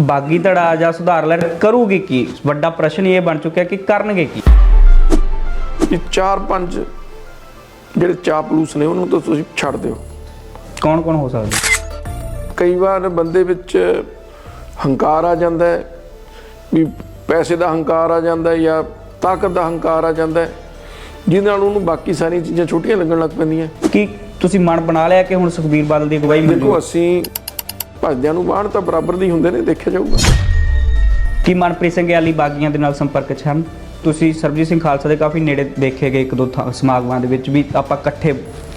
ਬਾਗੀ ਧੜਾ ਜਾਂ ਸੁਧਾਰ ਲੈਣ ਕਰੂਗੀ ਕੀ? ਵੱਡਾ ਪ੍ਰਸ਼ਨ ਇਹ ਬਣ ਚੁੱਕਿਆ ਕਿ ਕਰਨਗੇ ਕੀ? ਇਹ ਚਾਰ ਪੰਜ ਜਿਹੜੇ ਚਾਪਲੂਸ ਨੇ ਉਹਨੂੰ ਤਾਂ ਤੁਸੀਂ ਛੱਡ ਦਿਓ। ਕੌਣ ਕੌਣ ਹੋ ਸਕਦਾ? ਕਈ ਵਾਰ ਬੰਦੇ ਵਿੱਚ ਹੰਕਾਰ ਆ ਜਾਂਦਾ ਹੈ ਵੀ ਪੈਸੇ ਦਾ ਹੰਕਾਰ ਆ ਜਾਂਦਾ ਹੈ ਜਾਂ ਤਾਕਤ ਦਾ ਹੰਕਾਰ ਆ ਜਾਂਦਾ ਹੈ ਜਿਹਦੇ ਨਾਲ ਉਹਨੂੰ ਬਾਕੀ ਸਾਰੀਆਂ ਚੀਜ਼ਾਂ ਛੋਟੀਆਂ ਲੱਗਣ ਲੱਗ ਪੈਂਦੀਆਂ। ਕੀ ਤੁਸੀਂ ਮਨ ਬਣਾ ਲਿਆ ਕਿ ਹੁਣ ਸੁਖਬੀਰ ਬਾਦਲ ਦੀ ਅਗਵਾਈ ਦੇਖੋ ਅਸੀਂ ਭਜਦਿਆਂ ਨੂੰ ਬਾਣ ਤਾਂ ਬਰਾਬਰ ਦੀ ਹੁੰਦੇ ਨੇ, ਦੇਖਿਆ ਜਾਊਗਾ। ਕੀ ਮਨਪ੍ਰੀਤ ਸਿੰਘ ਯਾਲੀ ਬਾਗੀਆਂ ਦੇ ਨਾਲ ਸੰਪਰਕ 'ਚ ਹਨ? ਤੁਸੀਂ ਸਰਬਜੀਤ ਸਿੰਘ ਖਾਲਸਾ ਦੇ ਕਾਫੀ ਨੇੜੇ ਦੇਖੇ ਗਏ ਇੱਕ ਦੋ ਥਾਂ- ਸਮਾਗਮਾਂ ਦੇ ਵਿੱਚ ਵੀ ਆਪਾਂ ਇਕੱਠੇ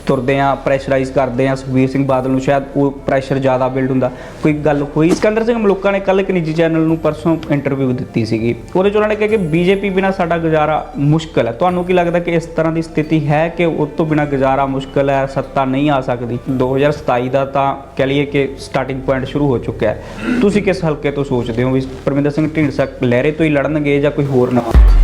ਤੁਰਦੇ ਆ ਪ੍ਰੈਸ਼ਰਾਈਜ਼ ਕਰਦੇ ਆ ਸੁਖਬੀਰ ਸਿੰਘ ਬਾਦਲ ਨੂੰ, ਸ਼ਾਇਦ ਉਹ ਪ੍ਰੈਸ਼ਰ ਜ਼ਿਆਦਾ ਬਿਲਡ ਹੁੰਦਾ। ਕੋਈ ਗੱਲ ਹੋਈ? ਸਿਕੰਦਰ ਸਿੰਘ, ਮਲੂਕਾ ਨੇ ਕੱਲ ਇੱਕ ਨਿੱਜੀ ਚੈਨਲ ਨੂੰ ਪਰਸੋਂ ਇੰਟਰਵਿਊ ਦਿੱਤੀ ਸੀਗੀ। ਉਹਦੇ 'ਚ ਉਹਨਾਂ ਨੇ ਕਿਹਾ ਕਿ ਬੀਜੇਪੀ ਬਿਨਾ ਸਾਡਾ ਗੁਜ਼ਾਰਾ ਮੁਸ਼ਕਲ ਹੈ। ਤੁਹਾਨੂੰ ਕੀ ਲੱਗਦਾ ਕਿ ਇਸ ਤਰ੍ਹਾਂ ਦੀ ਸਥਿਤੀ ਹੈ ਕਿ ਉਸ ਤੋਂ ਬਿਨਾ ਗੁਜ਼ਾਰਾ ਮੁਸ਼ਕਲ ਹੈ, ਸੱਤਾ ਨਹੀਂ ਆ ਸਕਦੀ? 2027 ਦਾ ਤਾਂ ਕਹ ਲਈਏ ਕਿ ਸਟਾਰਟਿੰਗ ਪੁਆਇੰਟ ਸ਼ੁਰੂ ਹੋ ਚੁੱਕਿਆ ਹੈ। ਤੁਸੀਂ ਕਿਸ ਹਲਕੇ ਤੋਂ ਸੋਚਦੇ ਹੋ? ਵੀ ਪਰਮਿੰਦਰ ਸਿੰਘ ਢੀਂਡਸਾ ਲਹਿਰੇ ਤੋਂ ਹੀ ਲੜਨਗੇ ਜਾਂ ਕੋਈ ਹੋਰ ਨਵਾਂ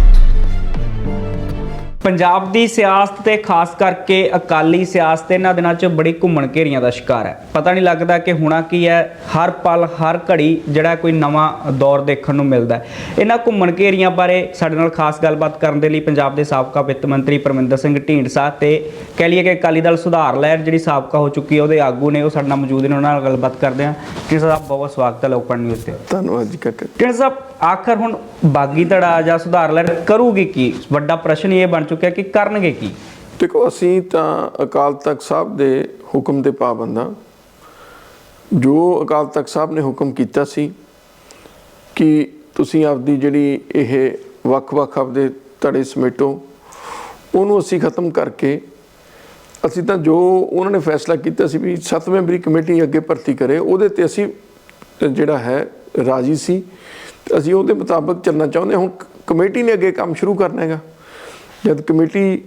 ਪੰਜਾਬ ਦੀ ਸਿਆਸਤ ਤੇ ਖਾਸ ਕਰਕੇ ਅਕਾਲੀ ਸਿਆਸਤ ਇਹਨਾਂ ਦਿਨਾਂ 'ਚ ਬੜੀ ਘੁੰਮਣ ਘੇਰੀਆਂ ਦਾ ਸ਼ਿਕਾਰ ਹੈ। ਪਤਾ ਨਹੀਂ ਲੱਗਦਾ ਕਿ ਹੁਣਾ ਕੀ ਹੈ। ਹਰ ਪਲ ਹਰ ਘੜੀ ਜਿਹੜਾ ਕੋਈ ਨਵਾਂ ਦੌਰ ਦੇਖਣ ਨੂੰ ਮਿਲਦਾ ਹੈ। ਇਹਨਾਂ ਘੁੰਮਣ ਘੇਰੀਆਂ ਬਾਰੇ ਸਾਡੇ ਨਾਲ ਖਾਸ ਗੱਲਬਾਤ ਕਰਨ ਦੇ ਲਈ ਪੰਜਾਬ ਦੇ ਸਾਬਕਾ ਵਿੱਤ ਮੰਤਰੀ ਪਰਮਿੰਦਰ ਸਿੰਘ ਢੀਂਡਸਾ ਤੇ ਕਹਿ ਲਈਏ ਕਿ ਅਕਾਲੀ ਦਲ ਸੁਧਾਰ ਲਹਿਰ ਜਿਹੜੀ ਸਾਬਕਾ ਹੋ ਚੁੱਕੀ ਹੈ ਉਹਦੇ ਆਗੂ ਨੇ ਉਹ ਸਾਡੇ ਨਾਲ ਮੌਜੂਦ ਨੇ ਉਹਨਾਂ ਨਾਲ ਗੱਲਬਾਤ ਕਰਦੇ ਹਾਂ। ਢੀਂਡਸਾ ਸਾਹਿਬ ਬਹੁਤ ਬਹੁਤ ਸਵਾਗਤ ਹੈ ਲੋਕਪਾਲ ਨਿਊਜ਼ ਤੇ ਧੰਨਵਾਦ ਜੀ ਕਾਕਾ। ਸਾਹਿਬ ਆਖਰ ਹੁਣ ਬਾਗੀ ਧੜਾ ਜਾਂ ਸੁਧਾਰ ਲੈਣ ਕਰੂਗੀ ਕੀ? ਵੱਡਾ ਪ੍ਰਸ਼ਨ ਇਹ ਬਣ ਚੁੱਕਿਆ ਕਿ ਕਰਨਗੇ ਕੀ? ਦੇਖੋ, ਅਸੀਂ ਤਾਂ ਅਕਾਲ ਤਖਤ ਸਾਹਿਬ ਦੇ ਹੁਕਮ ਦੇ ਪਾਬੰਦ ਹਾਂ। ਜੋ ਅਕਾਲ ਤਖਤ ਸਾਹਿਬ ਨੇ ਹੁਕਮ ਕੀਤਾ ਸੀ ਕਿ ਤੁਸੀਂ ਆਪਦੀ ਜਿਹੜੀ ਇਹ ਵੱਖ-ਵੱਖ ਆਪਦੇ ਧੜੇ ਸਮੇਟੋ, ਉਹਨੂੰ ਅਸੀਂ ਖਤਮ ਕਰਕੇ ਅਸੀਂ ਤਾਂ ਜੋ ਉਹਨਾਂ ਨੇ ਫੈਸਲਾ ਕੀਤਾ ਸੀ ਵੀ 7 ਮੈਂਬਰੀ ਕਮੇਟੀ ਅੱਗੇ ਭਰਤੀ ਕਰੇ, ਉਹਦੇ ਤੇ ਅਸੀਂ ਜਿਹੜਾ ਹੈ ਰਾਜੀ ਸੀ। ਤੇ ਅਸੀਂ ਉਹਦੇ ਮੁਤਾਬਕ ਚੱਲਣਾ ਚਾਹੁੰਦੇ ਹਾਂ। ਹੁਣ ਕਮੇਟੀ ਨੇ ਅੱਗੇ ਕੰਮ ਸ਼ੁਰੂ ਕਰਨਾ ਹੈਗਾ। ਜਦ ਕਮੇਟੀ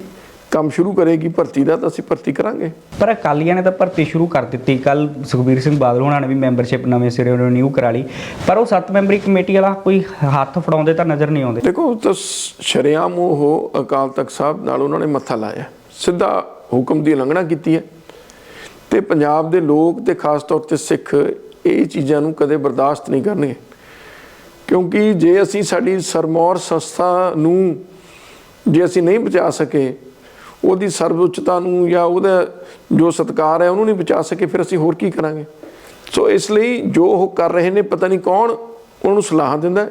ਕੰਮ ਸ਼ੁਰੂ ਕਰੇਗੀ ਭਰਤੀ ਦਾ ਤਾਂ ਅਸੀਂ ਭਰਤੀ ਕਰਾਂਗੇ। ਪਰ ਅਕਾਲੀਆਂ ਨੇ ਤਾਂ ਭਰਤੀ ਸ਼ੁਰੂ ਕਰ ਦਿੱਤੀ। ਕੱਲ ਸੁਖਬੀਰ ਸਿੰਘ ਬਾਦਲ ਹੋਣਾ ਨੇ ਵੀ ਮੈਂਬਰਸ਼ਿਪ ਨਵੇਂ ਸਿਰੇ ਰਿਨਿਊ ਕਰਾ ਲਈ। ਪਰ ਉਹ 7 ਮੈਂਬਰੀ ਕਮੇਟੀ ਵਾਲਾ ਕੋਈ ਹੱਥ ਫੜਾਉਂਦੇ ਤਾਂ ਨਜ਼ਰ ਨਹੀਂ ਆਉਂਦੇ। ਦੇਖੋ ਤਾਂ ਸ਼ਰੇਆਮ ਉਹ ਅਕਾਲ ਤਖਤ ਸਾਹਿਬ ਨਾਲ ਉਹਨਾਂ ਨੇ ਮੱਥਾ ਲਾਇਆ। ਸਿੱਧਾ ਹੁਕਮ ਦੀ ਉਲੰਘਣਾ ਕੀਤੀ ਹੈ। ਤੇ ਪੰਜਾਬ ਦੇ ਲੋਕ ਤੇ ਖਾਸ ਤੌਰ ਤੇ ਸਿੱਖ ਇਹ ਚੀਜ਼ਾਂ ਨੂੰ ਕਦੇ ਬਰਦਾਸ਼ਤ ਨਹੀਂ ਕਰਨਗੇ। ਕਿਉਂਕਿ ਜੇ ਅਸੀਂ ਸਾਡੀ ਸਰਮੌਰ ਸੰਸਥਾ ਨੂੰ ਜੇ ਅਸੀਂ ਨਹੀਂ ਬਚਾ ਸਕੇ, ਉਹਦੀ ਸਰਵਉੱਚਤਾ ਨੂੰ ਜਾਂ ਉਹਦਾ ਜੋ ਸਤਕਾਰ ਹੈ ਉਹਨੂੰ ਨਹੀਂ ਬਚਾ ਸਕੇ, ਫਿਰ ਅਸੀਂ ਹੋਰ ਕੀ ਕਰਾਂਗੇ? ਸੋ ਇਸ ਲਈ ਜੋ ਉਹ ਕਰ ਰਹੇ ਨੇ, ਪਤਾ ਨਹੀਂ ਕੌਣ ਉਹਨੂੰ ਸਲਾਹ ਦਿੰਦਾ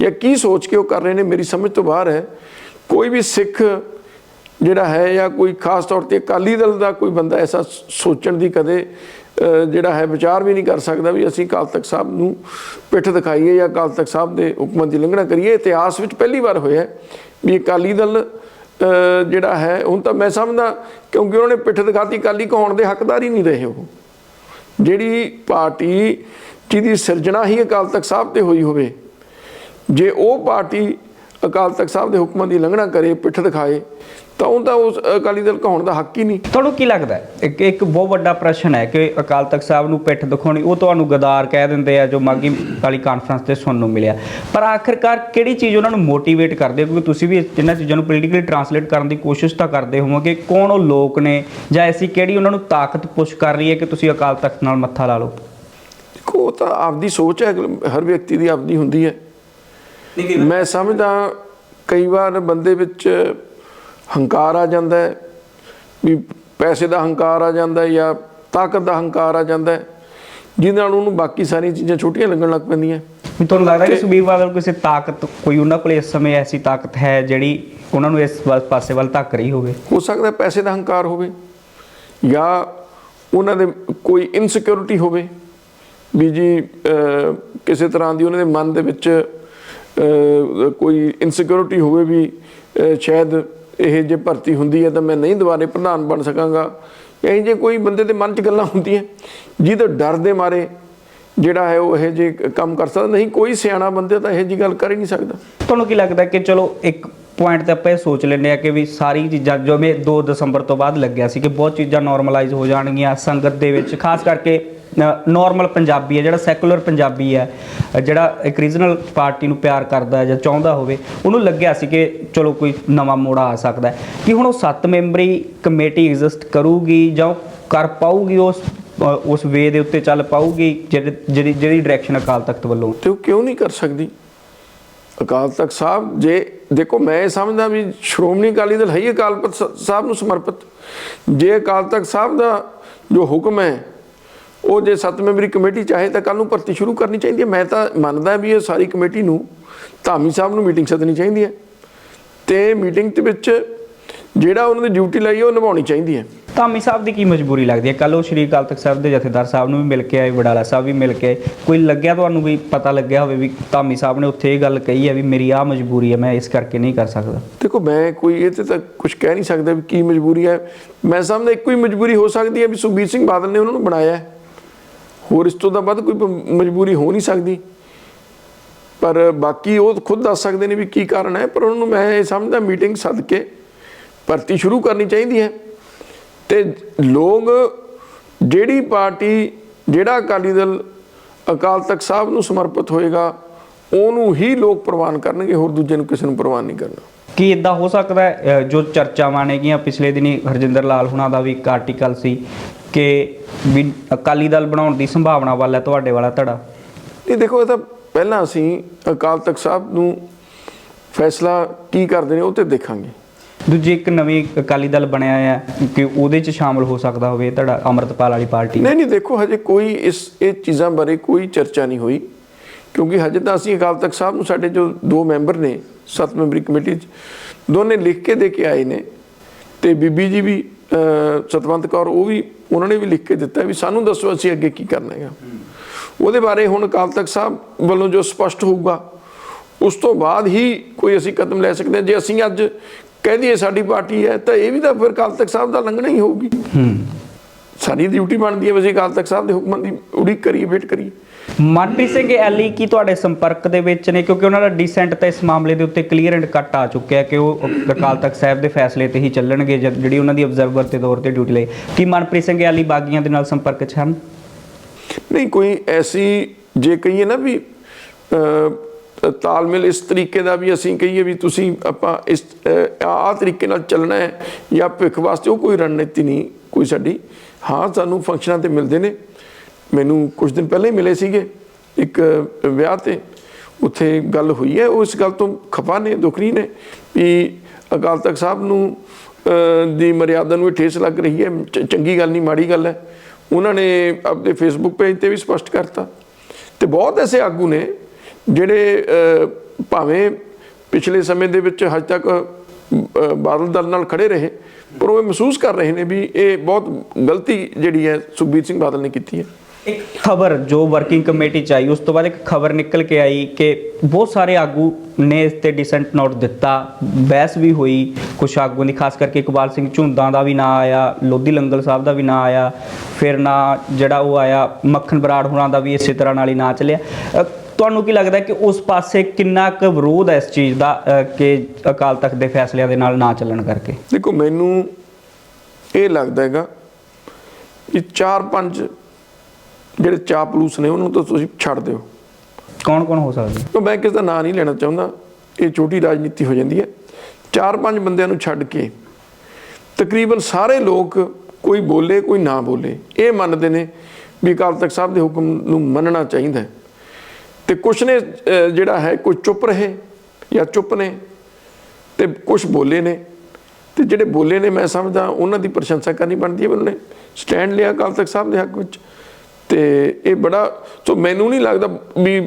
ਜਾਂ ਕੀ ਸੋਚ ਕੇ ਉਹ ਕਰ ਰਹੇ ਨੇ, ਮੇਰੀ ਸਮਝ ਤੋਂ ਬਾਹਰ ਹੈ। ਕੋਈ ਵੀ ਸਿੱਖ ਜਿਹੜਾ ਹੈ ਜਾਂ ਕੋਈ ਖਾਸ ਤੌਰ ਤੇ ਅਕਾਲੀ ਦਲ ਦਾ ਕੋਈ ਬੰਦਾ ਐਸਾ ਸੋਚਣ ਦੀ ਕਦੇ ਜਿਹੜਾ ਹੈ ਵਿਚਾਰ ਵੀ ਨਹੀਂ ਕਰ ਸਕਦਾ ਵੀ ਅਸੀਂ ਅਕਾਲ ਤਖਤ ਸਾਹਿਬ ਨੂੰ ਪਿੱਠ ਦਿਖਾਈਏ ਜਾਂ ਅਕਾਲ ਤਖਤ ਸਾਹਿਬ ਦੇ ਹੁਕਮਾਂ ਦੀ ਲੰਘਣਾ ਕਰੀਏ। ਇਤਿਹਾਸ ਵਿੱਚ ਪਹਿਲੀ ਵਾਰ ਹੋਇਆ ਵੀ ਅਕਾਲੀ ਦਲ ਜਿਹੜਾ ਹੈ, ਹੁਣ ਤਾਂ ਮੈਂ ਸਮਝਦਾ ਕਿਉਂਕਿ ਉਹਨਾਂ ਨੇ ਪਿੱਠ ਦਿਖਾਤੀ, ਅਕਾਲੀ ਕਹਾਉਣ ਦੇ ਹੱਕਦਾਰ ਹੀ ਨਹੀਂ ਰਹੇ ਉਹ। ਜਿਹੜੀ ਪਾਰਟੀ ਜਿਹਦੀ ਸਿਰਜਣਾ ਹੀ ਅਕਾਲ ਤਖਤ ਸਾਹਿਬ ਤੇ ਹੋਈ ਹੋਵੇ, ਜੇ ਉਹ ਪਾਰਟੀ ਅਕਾਲ ਤਖਤ ਸਾਹਿਬ ਦੇ ਹੁਕਮਾਂ ਦੀ ਉਲੰਘਣਾ ਕਰੇ, ਪਿੱਠ ਦਿਖਾਏ ਤਾਂ ਉਹਦਾ ਉਸ ਅਕਾਲੀ ਦਲ ਕਹਾਉਣ ਦਾ ਹੱਕ ਹੀ ਨਹੀਂ। ਤੁਹਾਨੂੰ ਕੀ ਲੱਗਦਾ? ਇੱਕ ਇੱਕ ਬਹੁਤ ਵੱਡਾ ਪ੍ਰਸ਼ਨ ਹੈ ਕਿ ਅਕਾਲ ਤਖਤ ਸਾਹਿਬ ਨੂੰ ਪਿੱਠ ਦਿਖਾਉਣੀ ਉਹ ਤੁਹਾਨੂੰ ਗਦਾਰ ਕਹਿ ਦਿੰਦੇ ਆ ਜੋ ਮਾਗੀ ਵਾਲੀ ਕਾਨਫਰੰਸ ਤੇ ਸੁਣਨ ਨੂੰ ਮਿਲਿਆ। ਪਰ ਆਖਿਰਕਾਰ ਕਿਹੜੀ ਚੀਜ਼ ਉਹਨਾਂ ਨੂੰ ਮੋਟੀਵੇਟ ਕਰਦੀ ਹੈ? ਕਿਉਂਕਿ ਤੁਸੀਂ ਵੀ ਇਹਨਾਂ ਚੀਜ਼ਾਂ ਨੂੰ ਪੋਲੀਟੀਕਲੀ ਟਰਾਂਸਲੇਟ ਕਰਨ ਦੀ ਕੋਸ਼ਿਸ਼ ਤਾਂ ਕਰਦੇ ਹੋਵੋਗੇ ਕੌਣ ਉਹ ਲੋਕ ਨੇ ਜਾਂ ਐਸੀ ਕਿਹੜੀ ਉਹਨਾਂ ਨੂੰ ਤਾਕਤ ਪੁਸ਼ ਕਰ ਰਹੀ ਹੈ ਕਿ ਤੁਸੀਂ ਅਕਾਲ ਤਖਤ ਨਾਲ ਮੱਥਾ ਲਾ ਲਓ? ਦੇਖੋ ਉਹ ਤਾਂ ਆਪਦੀ ਸੋਚ ਹੈ ਹਰ ਵਿਅਕਤੀ ਦੀ ਆਪਦੀ ਹੁੰਦੀ ਹੈ। ਮੈਂ ਸਮਝਦਾ ਕਈ ਵਾਰ ਬੰਦੇ ਵਿੱਚ ਹੰਕਾਰ ਆ ਜਾਂਦਾ ਹੈ ਵੀ ਪੈਸੇ ਦਾ ਹੰਕਾਰ ਆ ਜਾਂਦਾ ਹੈ ਜਾਂ ਤਾਕਤ ਦਾ ਹੰਕਾਰ ਆ ਜਾਂਦਾ ਹੈ ਜਿਹਦੇ ਨਾਲ ਉਹਨੂੰ ਬਾਕੀ ਸਾਰੀਆਂ ਚੀਜ਼ਾਂ ਛੋਟੀਆਂ ਲੱਗਣ ਲੱਗ ਪੈਂਦੀਆਂ। ਵੀ ਤੁਹਾਨੂੰ ਲੱਗਦਾ ਕਿ ਸੁਬੀਰ ਬਾਦਲ ਕਿਸੇ ਤਾਕਤ ਕੋਈ ਉਹਨਾਂ ਕੋਲ ਇਸ ਸਮੇਂ ਐਸੀ ਤਾਕਤ ਹੈ ਜਿਹੜੀ ਉਹਨਾਂ ਨੂੰ ਇਸ ਪਾਸੇ ਵੱਲ ਧੱਕ ਰਹੀ ਹੋਵੇ? ਹੋ ਸਕਦਾ ਪੈਸੇ ਦਾ ਹੰਕਾਰ ਹੋਵੇ ਜਾਂ ਉਹਨਾਂ ਦੇ ਕੋਈ ਇਨਸਿਕਿਉਰਿਟੀ ਹੋਵੇ ਵੀ ਜੀ ਕਿਸੇ ਤਰ੍ਹਾਂ ਦੀ ਉਹਨਾਂ ਦੇ ਮਨ ਦੇ ਵਿੱਚ ਕੋਈ ਇਨਸਿਕਿਉਰਿਟੀ ਹੋਵੇ ਵੀ ਸ਼ਾਇਦ ਇਹ ਜੇ ਭਰਤੀ ਹੁੰਦੀ ਹੈ ਤਾਂ ਮੈਂ ਨਹੀਂ ਦੁਬਾਰੇ ਪ੍ਰਧਾਨ ਬਣ ਸਕਾਂਗਾ। ਇਹ ਜੇ ਕੋਈ ਬੰਦੇ ਦੇ ਮਨ 'ਚ ਗੱਲਾਂ ਹੁੰਦੀਆਂ। ਜਿਹਦੇ ਡਰ ਦੇ ਮਾਰੇ ਜਿਹੜਾ ਹੈ ਉਹ ਇਹ ਜੇ ਕੰਮ ਕਰ ਸਕਦਾ। ਨਹੀਂ, ਕੋਈ ਸਿਆਣਾ ਬੰਦੇ ਤਾਂ ਇਹ ਜੀ ਗੱਲ ਕਰ ਹੀ ਨਹੀਂ ਸਕਦਾ। ਤੁਹਾਨੂੰ ਕੀ ਲੱਗਦਾ ਕਿ ਚਲੋ ਇੱਕ ਪੁਆਇੰਟ ਤੇ ਆਪਾਂ ਇਹ ਸੋਚ ਲੈਂਦੇ ਆ ਕਿ ਵੀ ਸਾਰੀ ਚੀਜ਼ਾਂ ਜੋ ਜਿਵੇਂ 2 ਦਸੰਬਰ ਤੋਂ ਬਾਅਦ ਲੱਗਿਆ ਸੀ ਕਿ ਬਹੁਤ ਚੀਜ਼ਾਂ ਨਾਰਮਲਾਈਜ਼ ਹੋ ਜਾਣਗੀਆਂ ਸੰਗਤ ਦੇ ਵਿੱਚ, ਖਾਸ ਕਰਕੇ ਨਾਰਮਲ ਪੰਜਾਬੀ ਹੈ, ਜਿਹੜਾ ਸੈਕੂਲਰ ਪੰਜਾਬੀ ਹੈ ਜਿਹੜਾ ਇੱਕ ਰੀਜਨਲ ਪਾਰਟੀ ਨੂੰ ਪਿਆਰ ਕਰਦਾ ਹੈ ਜਾਂ ਚਾਹੁੰਦਾ ਹੋਵੇ, ਉਹਨੂੰ ਲੱਗਿਆ ਸੀ ਕਿ ਚਲੋ ਕੋਈ ਨਵਾਂ ਮੋੜ ਆ ਸਕਦਾ ਹੈ। ਕਿ ਹੁਣ ਉਹ 7 ਮੈਂਬਰੀ ਕਮੇਟੀ ਐਗਜ਼ਿਸਟ ਕਰੂਗੀ ਜਾਂ ਉਹ ਕਰ ਪਾਊਗੀ ਉਸ ਉਸ ਵੇ ਦੇ ਉੱਤੇ ਚੱਲ ਪਾਊਗੀ, ਜਿਹੜੀ ਜਿਹੜੀ ਜਿਹੜੀ ਡਾਇਰੈਕਸ਼ਨ ਅਕਾਲ ਤਖਤ ਵੱਲੋਂ। ਤੇ ਉਹ ਕਿਉਂ ਨਹੀਂ ਕਰ ਸਕਦੀ? ਅਕਾਲ ਤਖਤ ਸਾਹਿਬ, ਜੇ ਦੇਖੋ ਮੈਂ ਇਹ ਸਮਝਦਾ ਵੀ ਸ਼੍ਰੋਮਣੀ ਅਕਾਲੀ ਦਲ ਹੈ ਹੀ ਅਕਾਲ ਤਖਤ ਸ- ਸਾਹਿਬ ਨੂੰ ਸਮਰਪਿਤ। ਜੇ ਅਕਾਲ ਤਖਤ ਸਾਹਿਬ ਦਾ ਜੋ ਹੁਕਮ ਹੈ, ਉਹ ਜੇ ਸੱਤ ਮੈਂਬਰੀ ਕਮੇਟੀ ਚਾਹੇ ਤਾਂ ਕੱਲ ਨੂੰ ਭਰਤੀ ਸ਼ੁਰੂ ਕਰਨੀ ਚਾਹੀਦੀ ਹੈ। ਮੈਂ ਤਾਂ ਮੰਨਦਾ ਵੀ ਇਹ ਸਾਰੀ ਕਮੇਟੀ ਨੂੰ ਧਾਮੀ ਸਾਹਿਬ ਨੂੰ ਮੀਟਿੰਗ ਸੱਦਣੀ ਚਾਹੀਦੀ ਹੈ। ਤੇ ਮੀਟਿੰਗ ਦੇ ਵਿੱਚ ਜਿਹੜਾ ਉਹਨਾਂ ਦੀ ਡਿਊਟੀ ਲਈ ਹੈ, ਉਹ ਨਿਭਾਉਣੀ ਚਾਹੀਦੀ ਹੈ। ਧਾਮੀ ਸਾਹਿਬ ਦੀ ਕੀ ਮਜਬੂਰੀ ਲੱਗਦੀ ਹੈ? ਕੱਲ ਉਹ ਸ਼੍ਰੀ ਅਕਾਲ ਤਖਤ ਸਾਹਿਬ ਦੇ ਜਥੇਦਾਰ ਸਾਹਿਬ ਨੂੰ ਵੀ ਮਿਲ ਕੇ ਆਏ, ਵਡਾਲਾ ਸਾਹਿਬ ਵੀ ਮਿਲ ਕੇ ਆਏ। ਕੋਈ ਲੱਗਿਆ ਤੁਹਾਨੂੰ ਵੀ ਪਤਾ ਲੱਗਿਆ ਹੋਵੇ ਵੀ ਧਾਮੀ ਸਾਹਿਬ ਨੇ ਉੱਥੇ ਇਹ ਗੱਲ ਕਹੀ ਹੈ ਵੀ ਮੇਰੀ ਆਹ ਮਜਬੂਰੀ ਹੈ, ਮੈਂ ਇਸ ਕਰਕੇ ਨਹੀਂ ਕਰ ਸਕਦਾ? ਦੇਖੋ, ਮੈਂ ਕੋਈ ਇਹ ਤੇ ਤਾਂ ਕੁਝ ਕਹਿ ਨਹੀਂ ਸਕਦਾ ਵੀ ਕੀ ਮਜਬੂਰੀ ਹੈ। ਮੈਂ ਸਮਝਦਾ ਇੱਕੋ ਹੀ ਮਜਬੂਰੀ ਹੋ ਸਕਦੀ ਹੈ ਵੀ ਸੁਖਬੀਰ ਸਿੰਘ ਬਾਦਲ ਨੇ ਉਹਨਾਂ ਨੂੰ ਬਣਾਇਆ ਹੈ। ਹੋਰ ਇਸ ਤੋਂ ਤਾਂ ਵੱਧ ਕੋਈ ਮਜਬੂਰੀ ਹੋ ਨਹੀਂ ਸਕਦੀ। ਪਰ ਬਾਕੀ ਉਹ ਖੁਦ ਦੱਸ ਸਕਦੇ ਨੇ ਵੀ ਕੀ ਕਾਰਨ ਹੈ, ਪਰ ਉਹਨਾਂ ਨੂੰ ਮੈਂ ਇਹ ਸਮਝਦਾ, ਮੀਟਿੰਗ ਸੱਦ ਕੇ ਭਰਤੀ ਸ਼ੁਰੂ ਕਰਨੀ ਚਾਹੀਦੀ ਹੈ। ਤੇ ਲੋਕ ਜਿਹੜੀ ਪਾਰਟੀ ਜਿਹੜਾ ਅਕਾਲੀ ਦਲ ਅਕਾਲ ਤਖਤ ਸਾਹਿਬ ਨੂੰ ਸਮਰਪਿਤ ਹੋਏਗਾ ਉਹਨੂੰ ਹੀ ਲੋਕ ਪ੍ਰਵਾਨ ਕਰਨਗੇ ਹੋਰ ਦੂਜੇ ਨੂੰ ਕਿਸੇ ਨੂੰ ਪ੍ਰਵਾਨ ਨਹੀਂ ਕਰਨਾ। ਕੀ ਇਦਾਂ ਹੋ ਸਕਦਾ ਹੈ, ਜੋ ਚਰਚਾਵਾਂ ਨੇਗੀਆਂ? ਪਿਛਲੇ ਦਿਨੀ ਹਰਜਿੰਦਰ ਲਾਲ ਹੁਣਾਂ ਦਾ ਵੀ ਇੱਕ ਆਰਟੀਕਲ ਸੀ ਕਿ ਵੀ ਅਕਾਲੀ ਦਲ ਬਣਾਉਣ ਦੀ ਸੰਭਾਵਨਾ ਵੱਲ ਹੈ ਤੁਹਾਡੇ ਵਾਲਾ ਧੜਾ। ਇਹ ਦੇਖੋ ਇਹ ਤਾਂ ਪਹਿਲਾਂ ਅਸੀਂ ਅਕਾਲ ਤਖਤ ਸਾਹਿਬ ਨੂੰ ਫੈਸਲਾ ਕੀ ਕਰਦੇ ਨੇ ਉਹ ਤੇ ਦੇਖਾਂਗੇ। ਦੂਜੀ ਇੱਕ ਨਵੀਂ ਅਕਾਲੀ ਦਲ ਬਣਿਆ ਹੈ ਕਿ ਉਹਦੇ 'ਚ ਸ਼ਾਮਲ ਹੋ ਸਕਦਾ ਹੋਵੇ ਧੜਾ ਅੰਮ੍ਰਿਤਪਾਲ ਵਾਲੀ ਪਾਰਟੀ? ਨਹੀਂ ਨਹੀਂ, ਦੇਖੋ, ਹਜੇ ਕੋਈ ਇਸ, ਇਹ ਚੀਜ਼ਾਂ ਬਾਰੇ ਕੋਈ ਚਰਚਾ ਨਹੀਂ ਹੋਈ, ਕਿਉਂਕਿ ਹਜੇ ਤਾਂ ਅਸੀਂ ਅਕਾਲ ਤਖਤ ਸਾਹਿਬ ਨੂੰ ਸਾਡੇ ਜੋ ਦੋ ਮੈਂਬਰ ਨੇ, ਸੱਤ ਮੈਂਬਰੀ ਕਮੇਟੀ 'ਚ, ਦੋਨੇ ਲਿਖ ਕੇ ਦੇ ਕੇ ਆਏ ਨੇ, ਤੇ ਬੀਬੀ ਜੀ ਵੀ ਸਤਵੰਤ ਕੌਰ, ਉਹ ਵੀ, ਉਹਨਾਂ ਨੇ ਵੀ ਲਿਖ ਕੇ ਦਿੱਤਾ ਵੀ ਸਾਨੂੰ ਦੱਸੋ ਅਸੀਂ ਅੱਗੇ ਕੀ ਕਰਨਾ ਹੈਗਾ। ਉਹਦੇ ਬਾਰੇ ਹੁਣ ਅਕਾਲ ਤਖਤ ਸਾਹਿਬ ਵੱਲੋਂ ਜੋ ਸਪਸ਼ਟ ਹੋਊਗਾ, ਉਸ ਤੋਂ ਬਾਅਦ ਹੀ ਕੋਈ ਅਸੀਂ ਕਦਮ ਲੈ ਸਕਦੇ ਹਾਂ। ਜੇ ਅਸੀਂ ਅੱਜ ਕਹਿ ਦਈਏ ਸਾਡੀ ਪਾਰਟੀ ਹੈ ਤਾਂ ਇਹ ਵੀ ਤਾਂ ਫਿਰ ਅਕਾਲ ਤਖਤ ਸਾਹਿਬ ਦਾ ਲੰਘਣਾ ਹੀ ਹੋਊਗੀ। ਹੂੰ। ਸਾਡੀ ਡਿਊਟੀ ਬਣਦੀ ਹੈ ਵੀ ਅਸੀਂ ਅਕਾਲ ਤਖਤ ਸਾਹਿਬ ਦੇ ਹੁਕਮਾਂ ਦੀ ਉਡੀਕ ਕਰੀਏ ਵੇਟ ਕਰੀਏ। ਮਨਪ੍ਰੀਤ ਸਿੰਘ ਐਲੀ ਕੀ ਤੁਹਾਡੇ ਸੰਪਰਕ ਦੇ ਵਿੱਚ ਨੇ? ਕਿਉਂਕਿ ਉਹਨਾਂ ਦਾ ਡੀਸੈਂਟ ਤਾਂ ਇਸ ਮਾਮਲੇ ਦੇ ਉੱਤੇ ਕਲੀਅਰ ਐਂਡ ਕੱਟ ਆ ਚੁੱਕਿਆ ਕਿ ਉਹ ਅਕਾਲ ਤਖਤ ਸਾਹਿਬ ਦੇ ਫੈਸਲੇ ਤੇ ਹੀ ਚੱਲਣਗੇ ਜਿਹੜੀ ਉਹਨਾਂ ਦੀ ਅਬਜ਼ਰਵਰ ਦੇ ਤੌਰ ਤੇ ਡਿਊਟੀ ਲਈ। ਕੀ ਮਨਪ੍ਰੀਤ ਸਿੰਘ ਐਲੀ ਬਾਗੀਆਂ ਦੇ ਨਾਲ ਸੰਪਰਕ 'ਚ ਹਨ? ਨਹੀਂ ਕੋਈ ਐਸੀ ਜੇ ਕਹੀਏ ਨਾ ਵੀ ਤਾਲਮੇਲ ਇਸ ਤਰੀਕੇ ਦਾ ਵੀ ਅਸੀਂ ਕਹੀਏ ਵੀ ਤੁਸੀਂ ਆਪਾਂ ਇਸ ਆਹ ਤਰੀਕੇ ਨਾਲ ਚੱਲਣਾ ਹੈ ਜਾਂ ਭਿੱਖ ਵਾਸਤੇ ਉਹ ਕੋਈ ਰਣਨੀਤੀ ਨਹੀਂ, ਕੋਈ ਸਾਡੀ। ਹਾਂ, ਸਾਨੂੰ ਫੰਕਸ਼ਨਾਂ ਤੇ ਮਿਲਦੇ ਨੇ। ਮੈਨੂੰ ਕੁਝ ਦਿਨ ਪਹਿਲਾਂ ਹੀ ਮਿਲੇ ਸੀਗੇ ਇੱਕ ਵਿਆਹ ਤੇ। ਉੱਥੇ ਗੱਲ ਹੋਈ ਹੈ। ਉਹ ਇਸ ਗੱਲ ਤੋਂ ਖਫਾ ਨੇ ਦੁਖਰੀ ਨੇ ਵੀ ਅਕਾਲ ਤਖਤ ਸਾਹਿਬ ਨੂੰ ਦੀ ਮਰਿਆਦਾ ਨੂੰ ਇਹ ਠੇਸ ਲੱਗ ਰਹੀ ਹੈ। ਚੰਗੀ ਗੱਲ ਨਹੀਂ, ਮਾੜੀ ਗੱਲ ਹੈ। ਉਹਨਾਂ ਨੇ ਆਪਣੇ ਫੇਸਬੁੱਕ ਪੇਜ ਤੇ ਵੀ ਸਪਸ਼ਟ ਕਰਤਾ। ਤੇ ਬਹੁਤ ਐਸੇ ਆਗੂ ਨੇ ਜਿਹੜੇ ਭਾਵੇਂ ਪਿਛਲੇ ਸਮੇਂ ਦੇ ਵਿੱਚ ਹਜੇ ਤੱਕ ਬਾਦਲ ਦਲ ਨਾਲ ਖੜੇ ਰਹੇ, ਪਰ ਉਹ ਇਹ ਮਹਿਸੂਸ ਕਰ ਰਹੇ ਨੇ ਵੀ ਇਹ ਬਹੁਤ ਗਲਤੀ ਜਿਹੜੀ ਹੈ ਸੁਖਬੀਰ ਸਿੰਘ ਬਾਦਲ ਨੇ ਕੀਤੀ ਹੈ। ਇੱਕ ਖਬਰ ਜੋ ਵਰਕਿੰਗ ਕਮੇਟੀ ਚ ਆਈ, ਉਸ ਤੋਂ ਬਾਅਦ ਇੱਕ ਖਬਰ ਨਿਕਲ ਕੇ ਆਈ ਕਿ ਬਹੁਤ ਸਾਰੇ ਆਗੂ ਨੇ ਇਸ ਤੇ ਡਿਸੈਂਟ ਨੋਟ ਦਿੱਤਾ, ਬਹਿਸ ਵੀ ਹੋਈ ਕੁਝ ਆਗੂਆਂ ਦੀ, ਖਾਸ ਕਰਕੇ ਇਕਬਾਲ ਸਿੰਘ ਝੁੰਦਾਂ ਦਾ ਵੀ ਨਾਂ ਆਇਆ, ਲੋਧੀ ਲੰਗਲ ਸਾਹਿਬ ਦਾ ਵੀ ਨਾਂ ਆਇਆ, ਫਿਰ ਨਾ ਜਿਹੜਾ ਉਹ ਆਇਆ ਮੱਖਣ ਬਰਾੜ ਹੁਣਾਂ ਦਾ ਵੀ ਇਸੇ ਤਰ੍ਹਾਂ ਨਾਲ ਹੀ ਨਾਂ ਚੱਲਿਆ। ਤੁਹਾਨੂੰ ਕੀ ਲੱਗਦਾ ਕਿ ਉਸ ਪਾਸੇ ਕਿੰਨਾ ਕੁ ਵਿਰੋਧ ਹੈ ਇਸ ਚੀਜ਼ ਦਾ ਕਿ ਅਕਾਲ ਤਖਤ ਦੇ ਫੈਸਲਿਆਂ ਦੇ ਨਾਲ ਨਾ ਚੱਲਣ ਕਰਕੇ? ਦੇਖੋ ਮੈਨੂੰ ਇਹ ਲੱਗਦਾ ਹੈਗਾ ਕਿ ਚਾਰ ਪੰਜ ਜਿਹੜੇ ਚਾਪਲੂਸ ਨੇ ਉਹਨਾਂ ਨੂੰ ਤਾਂ ਤੁਸੀਂ ਛੱਡ ਦਿਓ। ਕੌਣ ਕੌਣ ਹੋ ਸਕਦਾ? ਤਾਂ ਮੈਂ ਕਿਸੇ ਦਾ ਨਾਂ ਨਹੀਂ ਲੈਣਾ ਚਾਹੁੰਦਾ। ਇਹ ਛੋਟੀ ਰਾਜਨੀਤੀ ਹੋ ਜਾਂਦੀ ਹੈ। ਚਾਰ ਪੰਜ ਬੰਦਿਆਂ ਨੂੰ ਛੱਡ ਕੇ ਤਕਰੀਬਨ ਸਾਰੇ ਲੋਕ ਕੋਈ ਬੋਲੇ ਕੋਈ ਨਾ ਬੋਲੇ ਇਹ ਮੰਨਦੇ ਨੇ ਵੀ ਅਕਾਲ ਤਖਤ ਸਾਹਿਬ ਦੇ ਹੁਕਮ ਨੂੰ ਮੰਨਣਾ ਚਾਹੀਦਾ ਹੈ। ਤੇ ਕੁਛ ਨੇ ਜਿਹੜਾ ਹੈ, ਕੋਈ ਚੁੱਪ ਰਹੇ ਜਾਂ ਚੁੱਪ ਨੇ ਤੇ ਕੁਛ ਬੋਲੇ ਨੇ। ਤੇ ਜਿਹੜੇ ਬੋਲੇ ਨੇ, ਮੈਂ ਸਮਝਦਾ ਉਹਨਾਂ ਦੀ ਪ੍ਰਸ਼ੰਸਾ ਕਰਨੀ ਬਣਦੀ ਹੈ ਵੀ ਉਹਨਾਂ। ਨੇ ਸਟੈਂਡ ਲਿਆ ਅਕਾਲ ਤਖਤ ਸਾਹਿਬ ਦੇ ਹੱਕ ਵਿੱਚ। ਤੇ ਇਹ ਬੜਾ, ਸੋ ਮੈਨੂੰ ਨਹੀਂ ਲੱਗਦਾ ਵੀ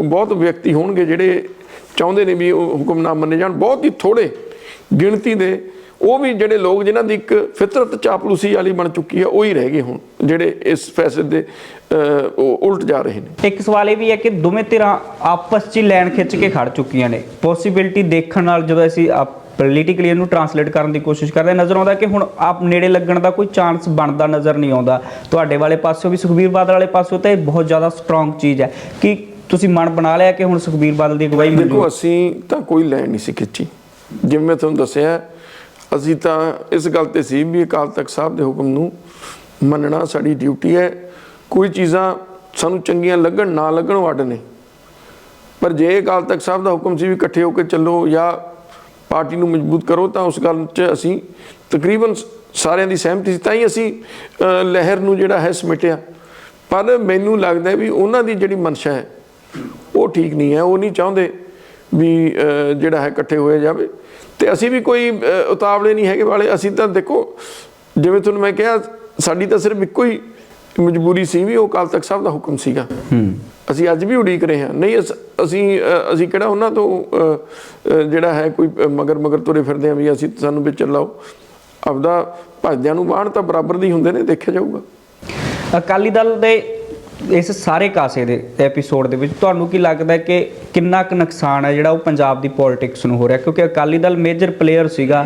ਬਹੁਤ ਵਿਅਕਤੀ ਹੋਣਗੇ ਜਿਹੜੇ ਚਾਹੁੰਦੇ ਨੇ ਵੀ ਉਹ ਹੁਕਮ ਮੰਨੇ ਜਾਣ। ਬਹੁਤ ਹੀ ਥੋੜੇ ਗਿਣਤੀ ਦੇ ਉਹ ਵੀ ਜਿਹੜੇ ਲੋਕ ਜਿਨ੍ਹਾਂ ਦੀ ਇੱਕ ਫਿਤਰਤ ਚਾਪਲੂਸੀ ਵਾਲੀ ਬਣ ਚੁੱਕੀ ਹੈ ਉਹ ਹੀ ਰਹਿ ਗਏ ਹੁਣ ਜਿਹੜੇ ਇਸ ਫੈਸਲੇ ਦੇ ਉਹ ਉਲਟ ਜਾ ਰਹੇ ਨੇ। ਇੱਕ ਸਵਾਲ ਇਹ ਵੀ ਹੈ ਕਿ ਦੋਵੇਂ ਧਿਰਾਂ ਆਪਸ 'ਚ ਲੈਣ ਖਿੱਚ ਕੇ ਖੜ ਚੁੱਕੀਆਂ ਨੇ। ਪੋਸਿਬਿਲਿਟੀ ਦੇਖਣ ਨਾਲ ਜਦੋਂ ਅਸੀਂ ਪੋਲੀਟੀਕਲੀ ਇਹਨੂੰ ਟਰਾਂਸਲੇਟ ਕਰਨ ਦੀ ਕੋਸ਼ਿਸ਼ ਕਰਦੇ ਨਜ਼ਰ ਆਉਂਦਾ ਕਿ ਹੁਣ ਆਪ ਨੇੜੇ ਲੱਗਣ ਦਾ ਕੋਈ ਚਾਂਸ ਬਣਦਾ ਨਜ਼ਰ ਨਹੀਂ ਆਉਂਦਾ। ਤੁਹਾਡੇ ਵਾਲੇ ਪਾਸਿਓਂ ਵੀ ਸੁਖਬੀਰ ਬਾਦਲ ਵਾਲੇ ਪਾਸਿਓਂ ਤਾਂ ਇਹ ਬਹੁਤ ਜ਼ਿਆਦਾ ਸਟਰੋਂਗ ਚੀਜ਼ ਹੈ। ਕਿ ਤੁਸੀਂ ਮਨ ਬਣਾ ਲਿਆ ਕਿ ਹੁਣ ਸੁਖਬੀਰ ਬਾਦਲ ਦੀ ਅਗਵਾਈ ਦੇਖੋ ਮਨਜ਼ੂਰ ਅਸੀਂ ਤਾਂ ਕੋਈ ਲੈਣ ਨਹੀਂ ਸੀ ਖਿੱਚੀ। ਜਿਵੇਂ ਮੈਂ ਤੁਹਾਨੂੰ ਦੱਸਿਆ ਅਸੀਂ ਤਾਂ ਇਸ ਗੱਲ ਤੇ ਸੀ ਵੀ ਅਕਾਲ ਤਖਤ ਸਾਹਿਬ ਦੇ ਹੁਕਮ ਨੂੰ ਮੰਨਣਾ ਸਾਡੀ ਡਿਊਟੀ ਹੈ। ਕੋਈ ਚੀਜ਼ਾਂ ਸਾਨੂੰ ਚੰਗੀਆਂ ਲੱਗਣ, ਨਾ ਲੱਗਣ ਵੱਡ ਨੇ। ਪਰ ਜੇ ਅਕਾਲ ਤਖਤ ਸਾਹਿਬ ਦਾ ਹੁਕਮ ਸੀ ਵੀ ਇਕੱਠੇ ਹੋ ਕੇ ਚੱਲੋ ਜਾਂ ਪਾਰਟੀ ਨੂੰ ਮਜ਼ਬੂਤ ਕਰੋ, ਤਾਂ ਉਸ ਗੱਲ 'ਚ ਅਸੀਂ ਤਕਰੀਬਨ ਸਾਰਿਆਂ ਦੀ ਸਹਿਮਤੀ ਸੀ। ਤਾਂ ਹੀ ਅਸੀਂ ਲਹਿਰ ਨੂੰ ਜਿਹੜਾ ਹੈ ਸਮਿਟਿਆ। ਪਰ ਮੈਨੂੰ ਲੱਗਦਾ ਵੀ ਉਹਨਾਂ ਦੀ ਜਿਹੜੀ ਮਨਸ਼ਾ ਹੈ, ਉਹ ਠੀਕ ਨਹੀਂ ਹੈ। ਉਹ ਨਹੀਂ ਚਾਹੁੰਦੇ ਵੀ ਜਿਹੜਾ ਹੈ ਇਕੱਠੇ ਹੋਏ ਜਾਵੇ। ਤੇ ਅਸੀਂ ਵੀ ਕੋਈ ਉਤਾਵਲੇ ਨਹੀਂ ਹੈਗੇ ਵਾਲੇ। ਅਸੀਂ ਤਾਂ ਦੇਖੋ ਜਿਵੇਂ ਤੁਹਾਨੂੰ ਮੈਂ ਕਿਹਾ ਸਾਡੀ ਤਾਂ ਸਿਰਫ ਇੱਕੋ ਹੀ ਮਜਬੂਰੀ ਸੀ ਵੀ ਉਹ ਅਕਾਲ ਤਖਤ ਸਾਹਿਬ ਦਾ ਹੁਕਮ ਸੀਗਾ। ਹੂੰ। ਅਸੀਂ ਅੱਜ ਵੀ ਉਡੀਕ ਰਹੇ ਹਾਂ। ਨਹੀਂ ਅਸ- ਅਸੀਂ ਕਿਹੜਾ ਉਹਨਾਂ ਤੋਂ ਜਿਹੜਾ ਹੈ ਕੋਈ ਮਗਰ ਮਗਰ ਤੁਰੇ ਫਿਰਦੇ ਹਾਂ ਵੀ ਅਸੀਂ ਸਾਨੂੰ ਵਿੱਚ ਲਾਓ ਆਪਦਾ ਭਜਦਿਆਂ ਨੂੰ ਬਾਣ ਤਾਂ ਬਰਾਬਰ ਦੀ ਹੁੰਦੇ ਨੇ ਦੇਖਿਆ ਜਾਊਗਾ। ਅਕਾਲੀ ਦਲ ਦੇ ਇਸ ਸਾਰੇ ਕਾਸੇ ਦੇ ਐਪੀਸੋਡ ਦੇ ਵਿੱਚ ਤੁਹਾਨੂੰ ਕੀ ਲੱਗਦਾ ਕਿ ਕਿੰਨਾ ਕੁ ਨੁਕਸਾਨ ਹੈ ਜਿਹੜਾ ਉਹ ਪੰਜਾਬ ਦੀ ਪੋਲਿਟਿਕਸ ਨੂੰ ਹੋ ਰਿਹਾ? ਕਿਉਂਕਿ ਅਕਾਲੀ ਦਲ ਮੇਜਰ ਪਲੇਅਰ ਸੀਗਾ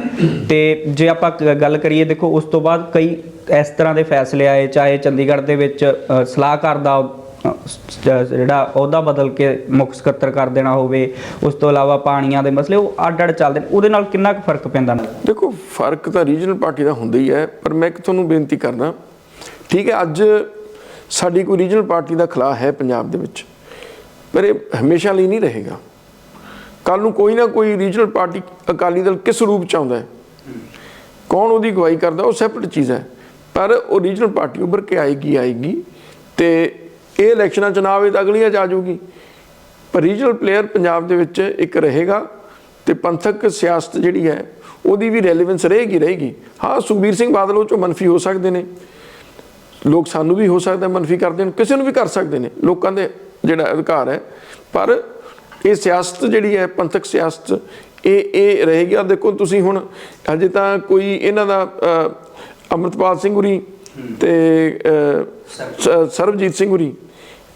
ਤੇ ਜੇ ਆਪਾਂ ਗੱਲ ਕਰੀਏ, ਦੇਖੋ, ਉਸ ਤੋਂ ਬਾਅਦ ਕਈ ਇਸ ਤਰ੍ਹਾਂ ਦੇ ਫੈਸਲੇ ਆਏ, ਚਾਹੇ ਚੰਡੀਗੜ੍ਹ ਦੇ ਵਿੱਚ ਸਲਾਹਕਾਰ ਦਾ ਜਿਹੜਾ ਅਹੁਦਾ ਬਦਲ ਕੇ ਮੁੱਖ ਸਕੱਤਰ ਕਰ ਦੇਣਾ ਹੋਵੇ, ਉਸ ਤੋਂ ਇਲਾਵਾ ਪਾਣੀਆਂ ਦੇ ਮਸਲੇ, ਉਹ ਅੱਡ ਅੱਡ ਚੱਲਦੇ ਨੇ। ਉਹਦੇ ਨਾਲ ਕਿੰਨਾ ਕੁ ਫ਼ਰਕ ਪੈਂਦਾ ਨਾ ਦੇਖੋ, ਫ਼ਰਕ ਤਾਂ ਰੀਜਨਲ ਪਾਰਟੀ ਦਾ ਹੁੰਦਾ ਹੀ ਹੈ, ਪਰ ਮੈਂ ਇੱਕ ਤੁਹਾਨੂੰ ਬੇਨਤੀ ਕਰਦਾ, ਠੀਕ ਹੈ, ਅੱਜ ਸਾਡੀ ਕੋਈ ਰੀਜਨਲ ਪਾਰਟੀ ਦਾ ਖਲਾ ਹੈ ਪੰਜਾਬ ਦੇ ਵਿੱਚ। ਪਰ ਇਹ ਹਮੇਸ਼ਾ ਲਈ ਨਹੀਂ ਰਹੇਗਾ। ਕੱਲ ਨੂੰ ਕੋਈ ਨਾ ਕੋਈ ਰੀਜਨਲ ਪਾਰਟੀ ਅਕਾਲੀ ਦਲ ਕਿਸ ਰੂਪ ਚ ਆਉਂਦਾ ਹੈ? ਕੌਣ ਉਹਦੀ ਅਗਵਾਈ ਕਰਦਾ? ਉਹ ਸੈਪਰੇਟ ਚੀਜ਼ ਹੈ। ਪਰ ਉਹ ਰੀਜਨਲ ਪਾਰਟੀ ਉੱਭਰ ਕੇ ਆਏਗੀ ਆਏਗੀ ਤੇ ਇਹ ਇਲੈਕਸ਼ਨਾਂ ਚ ਨਾ ਆਵੇ ਤਾਂ ਅਗਲੀਆਂ ਚ ਆ ਜਾਊਗੀ। ਪਰ ਰੀਜਨਲ ਪਲੇਅਰ ਪੰਜਾਬ ਦੇ ਵਿੱਚ ਇੱਕ ਰਹੇਗਾ ਤੇ ਪੰਥਕ ਸਿਆਸਤ ਜਿਹੜੀ ਹੈ, ਉਹਦੀ ਵੀ ਰੈਲੇਵੈਂਸ ਰਹੇਗੀ ਰਹੇਗੀ। ਹਾਂ, ਸੁਖਬੀਰ ਸਿੰਘ ਬਾਦਲ ਉਹ ਚੋਂ ਮੰਨਫੀ ਹੋ ਸਕਦੇ ਨੇ। ਲੋਕ ਸਾਨੂੰ ਵੀ ਹੋ ਸਕਦਾ ਮੰਨਫੀ ਕਰਦੇ ਨੇ ਕਿਸੇ ਨੂੰ ਵੀ ਕਰ ਸਕਦੇ ਨੇ ਲੋਕਾਂ ਦੇ ਜਿਹੜਾ ਅਧਿਕਾਰ ਹੈ। ਪਰ ਇਹ ਸਿਆਸਤ ਜਿਹੜੀ ਹੈ ਪੰਥਕ ਸਿਆਸਤ ਇਹ ਇਹ ਰਹੇਗੀ। ਆ ਦੇਖੋ ਤੁਸੀਂ ਹੁਣ ਹਜੇ ਤਾਂ ਕੋਈ ਇਹਨਾਂ ਦਾ ਅੰਮ੍ਰਿਤਪਾਲ ਸਿੰਘ ਹੁਰੀ ਤੇ ਸਰਬਜੀਤ ਸਿੰਘ ਹੁਰੀ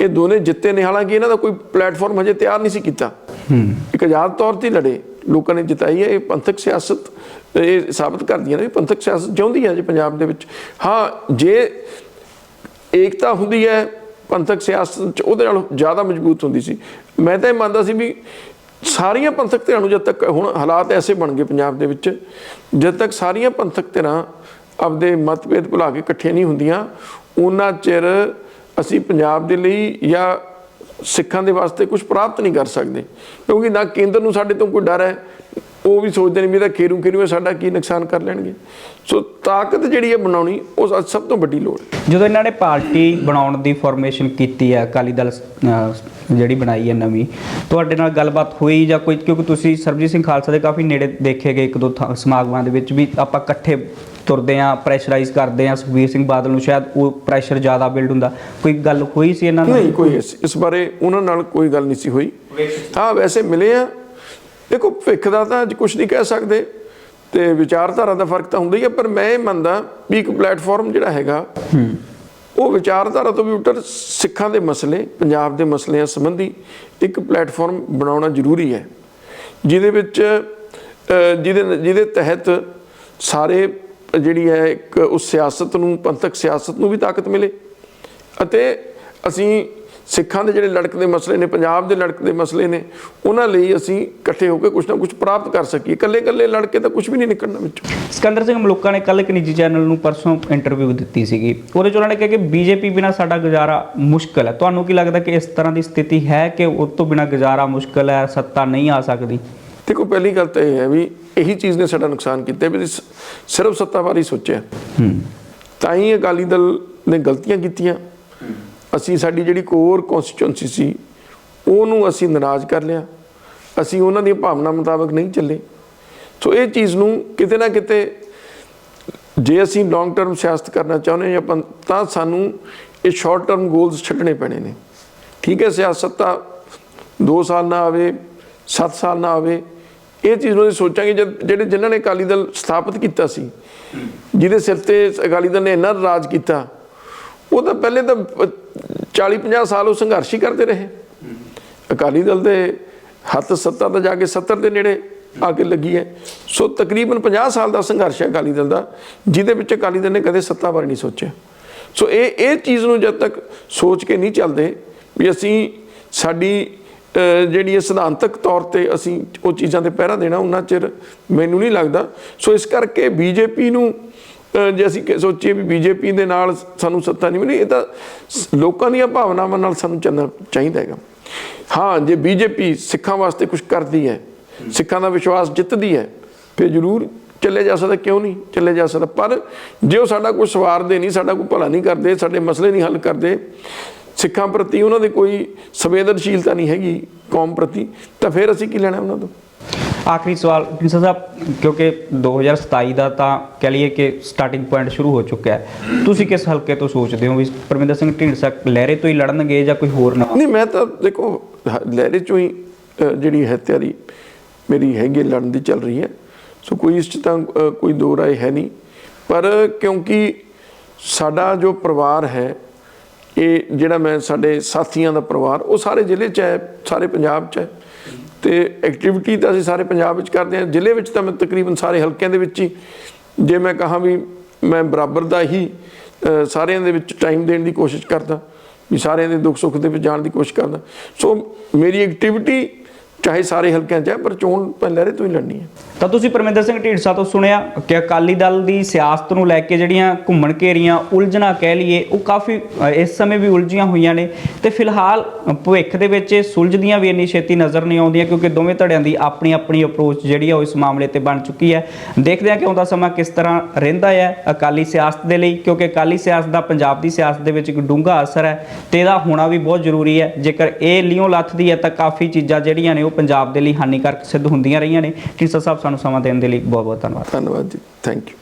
ਇਹ ਦੋਨੇ ਜਿੱਤੇ ਨੇ। ਹਾਲਾਂਕਿ ਇਹਨਾਂ ਦਾ ਕੋਈ ਪਲੇਟਫਾਰਮ ਹਜੇ ਤਿਆਰ ਨਹੀਂ ਸੀ ਕੀਤਾ। ਇੱਕ ਆਜ਼ਾਦ ਤੌਰ ਤੇ ਲੜੇ। ਲੋਕਾਂ ਨੇ ਜਿਤਾਈ ਹੈ ਇਹ ਪੰਥਕ ਸਿਆਸਤ ਇਹ ਸਾਬਤ ਕਰਦੀਆਂ ਨੇ ਵੀ ਪੰਥਕ ਸਿਆਸਤ ਜਿਉਂਦੀ ਹੈ ਜੀ ਪੰਜਾਬ ਦੇ ਵਿੱਚ। ਹਾਂ ਜੇ ਏਕਤਾ ਹੁੰਦੀ ਹੈ, ਪੰਥਕ ਸਿਆਸਤ ਚ ਉਹਦੇ ਨਾਲ ਜ਼ਿਆਦਾ ਮਜ਼ਬੂਤ ਹੁੰਦੀ ਸੀ। ਮੈਂ ਤਾਂ ਇਹ ਮੰਨਦਾ ਸੀ ਵੀ ਸਾਰੀਆਂ ਪੰਥਕ ਧਿਰਾਂ ਨੂੰ ਜਦ ਤੱਕ ਹੁਣ ਹਾਲਾਤ ਐਸੇ ਬਣ ਗਏ ਪੰਜਾਬ ਦੇ ਵਿੱਚ, ਜਦ ਤੱਕ ਸਾਰੀਆਂ ਪੰਥਕ ਧਿਰਾਂ ਆਪਦੇ ਮਤਭੇਦ ਭੁਲਾ ਕੇ ਇਕੱਠੀਆਂ ਨਹੀਂ ਹੁੰਦੀਆਂ, ਉਹਨਾਂ ਚਿਰ ਅਸੀਂ ਪੰਜਾਬ ਦੇ ਲਈ ਜਾਂ ਸਿੱਖਾਂ ਦੇ ਵਾਸਤੇ ਕੁਝ ਪ੍ਰਾਪਤ ਨਹੀਂ ਕਰ ਸਕਦੇ। ਕਿਉਂਕਿ ਨਾ ਕੇਂਦਰ ਨੂੰ ਸਾਡੇ ਤੋਂ ਕੋਈ ਡਰ ਹੈ ਉਹ ਵੀ ਸੋਚਦੇ ਨੇ ਵੀ ਇਹਦਾ ਖੇਰੂ ਹੈ ਸਾਡਾ ਕੀ ਨੁਕਸਾਨ ਕਰ ਲੈਣਗੇ। ਸੋ ਤਾਕਤ ਜਿਹੜੀ ਹੈ ਬਣਾਉਣੀ ਉਹ ਸਭ ਤੋਂ ਵੱਡੀ ਲੋੜ ਹੈ। ਜਦੋਂ ਇਹਨਾਂ ਨੇ ਪਾਰਟੀ ਬਣਾਉਣ ਦੀ ਫਾਰਮੇਸ਼ਨ ਕੀਤੀ ਹੈ ਅਕਾਲੀ ਦਲ ਜਿਹੜੀ ਬਣਾਈ ਹੈ ਨਵੀਂ ਤੁਹਾਡੇ ਨਾਲ ਗੱਲਬਾਤ ਹੋਈ ਜਾਂ ਕੋਈ ਕਿਉਂਕਿ ਤੁਸੀਂ ਸਰਬਜੀਤ ਸਿੰਘ ਖਾਲਸਾ ਦੇ ਕਾਫੀ ਨੇੜੇ ਦੇਖੇ ਗਏ ਇੱਕ ਦੋ ਸਮਾਗਮਾਂ ਦੇ ਵਿੱਚ ਵੀ ਆਪਾਂ ਇਕੱਠੇ ਤੁਰਦੇ ਆ ਪ੍ਰੈਸ਼ਰਾਈਜ਼ ਕਰਦੇ ਆ ਸੁਖਬੀਰ ਸਿੰਘ ਬਾਦਲ ਨੂੰ ਸ਼ਾਇਦ ਉਹ ਪ੍ਰੈਸ਼ਰ ਜ਼ਿਆਦਾ ਬਿਲਡ ਹੁੰਦਾ। ਕੋਈ ਗੱਲ ਹੋਈ ਸੀ ਇਹਨਾਂ ਨਾਲ? ਨਹੀਂ ਕੋਈ ਇਸ ਬਾਰੇ ਉਹਨਾਂ ਨਾਲ ਕੋਈ ਗੱਲ ਨਹੀਂ ਸੀ ਹੋਈ। ਹਾਂ ਵੈਸੇ ਮਿਲੇ ਆ ਦੇਖੋ, ਭਵਿੱਖ ਦਾ ਤਾਂ ਅੱਜ ਕੁਝ ਨਹੀਂ ਕਹਿ ਸਕਦੇ ਤੇ ਵਿਚਾਰਧਾਰਾ ਦਾ ਫ਼ਰਕ ਤਾਂ ਹੁੰਦਾ ਹੀ ਹੈ ਪਰ ਮੈਂ ਇਹ ਮੰਨਦਾ ਵੀ ਇੱਕ ਪਲੇਟਫਾਰਮ ਜਿਹੜਾ ਹੈਗਾ, ਉਹ ਵਿਚਾਰਧਾਰਾ ਤੋਂ ਵੀ ਉੱਤਰ ਸਿੱਖਾਂ ਦੇ ਮਸਲੇ, ਪੰਜਾਬ ਦੇ ਮਸਲਿਆਂ ਸੰਬੰਧੀ ਇੱਕ ਪਲੇਟਫਾਰਮ ਬਣਾਉਣਾ ਜ਼ਰੂਰੀ ਹੈ, ਜਿਹਦੇ ਵਿੱਚ ਜਿਹਦੇ ਜਿਹਦੇ ਤਹਿਤ ਸਾਰੇ ਜਿਹੜੀ ਹੈ ਇੱਕ, ਉਸ ਸਿਆਸਤ ਨੂੰ, ਪੰਥਕ ਸਿਆਸਤ ਨੂੰ ਵੀ ਤਾਕਤ ਮਿਲੇ ਅਤੇ ਅਸੀਂ ਸਿੱਖਾਂ ਦੇ ਜਿਹੜੇ ਲੜਕਦੇ ਮਸਲੇ ਨੇ ਪੰਜਾਬ ਦੇ ਲੜਕਦੇ ਮਸਲੇ ਨੇ ਉਹਨਾਂ ਲਈ ਅਸੀਂ ਇਕੱਠੇ ਹੋ ਕੇ ਕੁਝ ਨਾ ਕੁਝ ਪ੍ਰਾਪਤ ਕਰ ਸਕੀਏ। ਇਕੱਲੇ ਇਕੱਲੇ ਲੜ ਕੇ ਤਾਂ ਕੁਝ ਵੀ ਨਹੀਂ ਨਿਕਲਣਾ ਵਿੱਚੋਂ। ਸਿਕੰਦਰ ਸਿੰਘ ਮਲੂਕਾ ਨੇ ਕੱਲ ਇੱਕ ਨਿੱਜੀ ਚੈਨਲ ਨੂੰ ਪਰਸੋਂ ਇੰਟਰਵਿਊ ਦਿੱਤੀ ਸੀਗੀ। ਉਹਦੇ ਚ ਉਹਨਾਂ ਨੇ ਕਿਹਾ ਕਿ ਬੀਜੇਪੀ ਬਿਨਾ ਸਾਡਾ ਗੁਜ਼ਾਰਾ ਮੁਸ਼ਕਲ ਹੈ। ਤੁਹਾਨੂੰ ਕੀ ਲੱਗਦਾ ਕਿ ਇਸ ਤਰ੍ਹਾਂ ਦੀ ਸਥਿਤੀ ਹੈ ਕਿ ਉਸ ਤੋਂ ਬਿਨਾ ਗੁਜ਼ਾਰਾ ਮੁਸ਼ਕਲ ਹੈ ਸੱਤਾ ਨਹੀਂ ਆ ਸਕਦੀ? ਦੇਖੋ ਪਹਿਲੀ ਗੱਲ ਤਾਂ ਇਹ ਹੈ ਵੀ ਇਹੀ ਚੀਜ਼ ਨੇ ਸਾਡਾ ਨੁਕਸਾਨ ਕੀਤਾ ਵੀ ਸਿਰਫ ਸੱਤਾ ਬਾਰੇ ਸੋਚਿਆ। ਹੂੰ। ਤਾਂ ਹੀ ਅਕਾਲੀ ਦਲ ਨੇ ਗਲਤੀਆਂ ਕੀਤੀਆਂ। ਅਸੀਂ ਸਾਡੀ ਜਿਹੜੀ ਕੋਰ ਕਨਸਟੀਚੁਐਂਸੀ ਸੀ, ਉਹਨੂੰ ਅਸੀਂ ਨਾਰਾਜ਼ ਕਰ ਲਿਆ। ਅਸੀਂ ਉਹਨਾਂ ਦੀਆਂ ਭਾਵਨਾ ਮੁਤਾਬਕ ਨਹੀਂ ਚੱਲੇ। ਸੋ ਇਹ ਚੀਜ਼ ਨੂੰ ਕਿਤੇ ਨਾ ਕਿਤੇ ਜੇ ਅਸੀਂ ਲੌਂਗ ਟਰਮ ਸਿਆਸਤ ਕਰਨਾ ਚਾਹੁੰਦੇ ਹਾਂ ਆਪਾਂ, ਤਾਂ ਸਾਨੂੰ ਇਹ ਸ਼ਾਰਟ ਟਰਮ ਗੋਲਸ ਛੱਡਣੇ ਪੈਣੇ ਨੇ। ਠੀਕ ਹੈ, ਸਿਆਸਤ ਤਾਂ 2 ਸਾਲ ਨਾ ਆਵੇ 7 ਸਾਲ ਨਾ ਆਵੇ, ਇਹ ਚੀਜ਼ ਨੂੰ ਸੋਚਾਂਗੇ ਜਿਹੜੇ ਜਿਨ੍ਹਾਂ ਨੇ ਅਕਾਲੀ ਦਲ ਸਥਾਪਿਤ ਕੀਤਾ ਸੀ, ਜਿਹਦੇ ਸਿਰ ਤੇ ਅਕਾਲੀ ਦਲ ਨੇ ਇੰਨਾ ਰਾਜ ਕੀਤਾ ਉਹ ਤਾਂ ਪਹਿਲੇ ਤਾਂ 40 50 ਸਾਲ ਉਹ ਸੰਘਰਸ਼ ਹੀ ਕਰਦੇ ਰਹੇ। ਅਕਾਲੀ ਦਲ ਦੇ ਹੱਥ ਸੱਤਾ ਤਾਂ ਜਾ ਕੇ 70 ਦੇ ਨੇੜੇ ਆ ਕੇ ਲੱਗੀ ਹੈ। ਸੋ ਤਕਰੀਬਨ 50 ਸਾਲ ਦਾ ਸੰਘਰਸ਼ ਹੈ ਅਕਾਲੀ ਦਲ ਦਾ, ਜਿਹਦੇ ਵਿੱਚ ਅਕਾਲੀ ਦਲ ਨੇ ਕਦੇ ਸੱਤਾ ਬਾਰੇ ਨਹੀਂ ਸੋਚਿਆ। ਸੋ ਇਹ ਇਹ ਚੀਜ਼ ਨੂੰ ਜਦ ਤੱਕ ਸੋਚ ਕੇ ਨਹੀਂ ਚੱਲਦੇ ਵੀ ਅਸੀਂ ਸਾਡੀ ਜਿਹੜੀ ਹੈ ਸਿਧਾਂਤਕ ਤੌਰ ਤੇ ਅਸੀਂ ਉਹ ਚੀਜ਼ਾਂ ਤੇ ਪਹਿਰਾ ਦੇਣਾ, ਉਹਨਾਂ ਚਿਰ ਮੈਨੂੰ ਨਹੀਂ ਲੱਗਦਾ। ਸੋ ਇਸ ਕਰਕੇ ਬੀਜੇਪੀ ਨੂੰ ਜੇ ਅਸੀਂ ਸੋਚੀਏ ਵੀ ਬੀਜੇਪੀ ਦੇ ਨਾਲ ਸਾਨੂੰ ਸੱਤਾ ਨਹੀਂ ਮਿਲੀ, ਇਹ ਤਾਂ ਸ- ਲੋਕਾਂ ਦੀਆਂ ਭਾਵਨਾਵਾਂ ਨਾਲ ਸਾਨੂੰ ਚੱਲਣਾ ਚਾਹੀਦਾ ਹੈਗਾ। ਹਾਂ, ਜੇ ਬੀਜੇਪੀ ਸਿੱਖਾਂ ਵਾਸਤੇ ਕੁਝ ਕਰਦੀ ਹੈ, ਸਿੱਖਾਂ ਦਾ ਵਿਸ਼ਵਾਸ ਜਿੱਤਦੀ ਹੈ, ਫਿਰ ਜ਼ਰੂਰ ਚੱਲੇ ਜਾ ਸਕਦਾ, ਕਿਉਂ ਨਹੀਂ ਚੱਲੇ ਜਾ ਸਕਦਾ? ਪਰ ਜੇ ਉਹ ਸਾਡਾ ਕੋਈ ਸਵਾਰਦੇ ਨਹੀਂ, ਸਾਡਾ ਕੋਈ ਭਲਾ ਨਹੀਂ ਕਰਦੇ, ਸਾਡੇ ਮਸਲੇ ਨਹੀਂ ਹੱਲ ਕਰਦੇ, ਸਿੱਖਾਂ ਪ੍ਰਤੀ ਉਹਨਾਂ ਦੇ ਕੋਈ ਸੰਵੇਦਨਸ਼ੀਲਤਾ ਨਹੀਂ ਹੈਗੀ ਕੌਮ ਪ੍ਰਤੀ, ਤਾਂ ਫਿਰ ਅਸੀਂ ਕੀ ਲੈਣਾ ਉਹਨਾਂ ਤੋਂ? ਆਖਰੀ ਸਵਾਲ ਪ੍ਰਿੰਸ ਸਾਹਿਬ ਕਿਉਂਕਿ 2027 ਦਾ ਤਾਂ ਕਹਿ ਲਈਏ ਕਿ ਸਟਾਰਟਿੰਗ ਪੁਆਇੰਟ ਸ਼ੁਰੂ ਹੋ ਚੁੱਕਾ ਹੈ। ਤੁਸੀਂ ਕਿਸ ਹਲਕੇ ਤੋਂ ਸੋਚਦੇ ਹੋ ਵੀ ਪਰਮਿੰਦਰ ਸਿੰਘ ਢੀਂਡਸਾ ਲਹਿਰੇ ਤੋਂ ਹੀ ਲੜਨਗੇ ਜਾਂ ਕੋਈ ਹੋਰ ਨਾ? ਨਹੀਂ ਮੈਂ ਤਾਂ ਦੇਖੋ ਲਹਿਰੇ ਚੋਂ ਹੀ ਜਿਹੜੀ ਹੈ ਤਿਆਰੀ ਮੇਰੀ ਹੈਗੀ ਹੈ, ਲੜਨ ਦੀ ਚੱਲ ਰਹੀ ਹੈ। ਸੋ ਕੋਈ ਇਸ 'ਚ ਤਾਂ ਕੋਈ ਦੋ ਰਾਏ ਹੈ ਨਹੀਂ। ਪਰ ਕਿਉਂਕਿ ਸਾਡਾ ਜੋ ਪਰਿਵਾਰ ਹੈ ਇਹ ਜਿਹੜਾ ਮੈਂ ਸਾਡੇ ਸਾਥੀਆਂ ਦਾ ਪਰਿਵਾਰ ਉਹ ਸਾਰੇ ਜ਼ਿਲ੍ਹੇ 'ਚ ਹੈ ਸਾਰੇ ਪੰਜਾਬ 'ਚ ਹੈ। ਤੇ ਐਕਟੀਵਿਟੀ ਤਾਂ ਅਸੀਂ ਸਾਰੇ ਪੰਜਾਬ ਵਿੱਚ ਕਰਦੇ ਹਾਂ, ਜ਼ਿਲ੍ਹੇ ਵਿੱਚ ਤਾਂ ਮੈਂ ਤਕਰੀਬਨ ਸਾਰੇ ਹਲਕਿਆਂ ਦੇ ਵਿੱਚ ਹੀ। ਜੇ ਮੈਂ ਕਹਾਂ ਵੀ ਮੈਂ ਬਰਾਬਰ ਦਾ ਹੀ ਸਾਰਿਆਂ ਦੇ ਵਿੱਚ ਟਾਈਮ ਦੇਣ ਦੀ ਕੋਸ਼ਿਸ਼ ਕਰਦਾ, ਵੀ ਸਾਰਿਆਂ ਦੇ ਦੁੱਖ ਸੁੱਖ ਦੇ ਵਿੱਚ ਜਾਣ ਦੀ ਕੋਸ਼ਿਸ਼ ਕਰਦਾ। ਸੋ ਮੇਰੀ ਐਕਟੀਵਿਟੀ ਚਾਹੇ ਸਾਰੇ ਹਲਕਿਆਂ 'ਚ ਹੈ, ਪਰ ਚੋਣ ਪਹਿਲੇ ਤੋਂ ਹੀ ਲੜਨੀ ਹੈ। ਤਾਂ ਤੁਸੀਂ ਪਰਮਿੰਦਰ ਸਿੰਘ ਢੀਂਡਸਾ ਤੋਂ ਸੁਣਿਆ ਕਿ ਅਕਾਲੀ ਦਲ ਦੀ ਸਿਆਸਤ ਨੂੰ ਲੈ ਕੇ ਜਿਹੜੀਆਂ ਘੁੰਮਣ ਘੇਰੀਆਂ, ਉਲਝਣਾ ਕਹਿ ਲਈਏ, ਉਹ ਕਾਫੀ ਇਸ ਸਮੇਂ ਵੀ ਉਲਝੀਆਂ ਹੋਈਆਂ ਨੇ। ਤੇ ਫਿਲਹਾਲ ਭਵਿੱਖ ਦੇ ਵਿੱਚ ਸੁਲਝਦੀਆਂ ਵੀ ਇੰਨੀ ਛੇਤੀ ਨਜ਼ਰ ਨਹੀਂ ਆਉਂਦੀਆਂ, ਕਿਉਂਕਿ ਦੋਵੇਂ ਧੜਿਆਂ ਦੀ ਆਪਣੀ ਆਪਣੀ ਅਪਰੋਚ ਜਿਹੜੀ ਆ, ਉਹ ਇਸ ਮਾਮਲੇ ਤੇ ਬਣ ਚੁੱਕੀ ਹੈ। ਦੇਖਦੇ ਹਾਂ ਕਿ ਆਉਂਦਾ ਸਮਾਂ ਕਿਸ ਤਰ੍ਹਾਂ ਰਹਿੰਦਾ ਹੈ ਅਕਾਲੀ ਸਿਆਸਤ ਦੇ ਲਈ, ਕਿਉਂਕਿ ਅਕਾਲੀ ਸਿਆਸਤ ਦਾ, ਪੰਜਾਬ ਦੀ ਸਿਆਸਤ ਦੇ ਵਿੱਚ ਇੱਕ ਡੂੰਘਾ ਅਸਰ ਹੈ, ਤੇ ਇਹਦਾ ਹੋਣਾ ਵੀ ਬਹੁਤ ਜ਼ਰੂਰੀ ਹੈ। ਜੇਕਰ ਇਹ ਲਿਓ ਲੱਥਦੀ ਹੈ, ਤਾਂ ਕਾਫੀ ਚੀਜ਼ਾਂ ਜਿਹੜੀਆਂ ਨੇ ਉਹ ਪੰਜਾਬ ਦੇ ਲਈ ਹਾਨੀਕਾਰਕ ਸਿੱਧ ਹੁੰਦੀਆਂ ਰਹੀਆਂ ਨੇ। ਢੀਂਡਸਾ ਸਾਹਿਬ, ਸਾਨੂੰ ਸਮਾਂ ਦੇਣ ਦੇ ਲਈ ਬਹੁਤ ਬਹੁਤ ਧੰਨਵਾਦ। ਧੰਨਵਾਦ ਜੀ। Thank you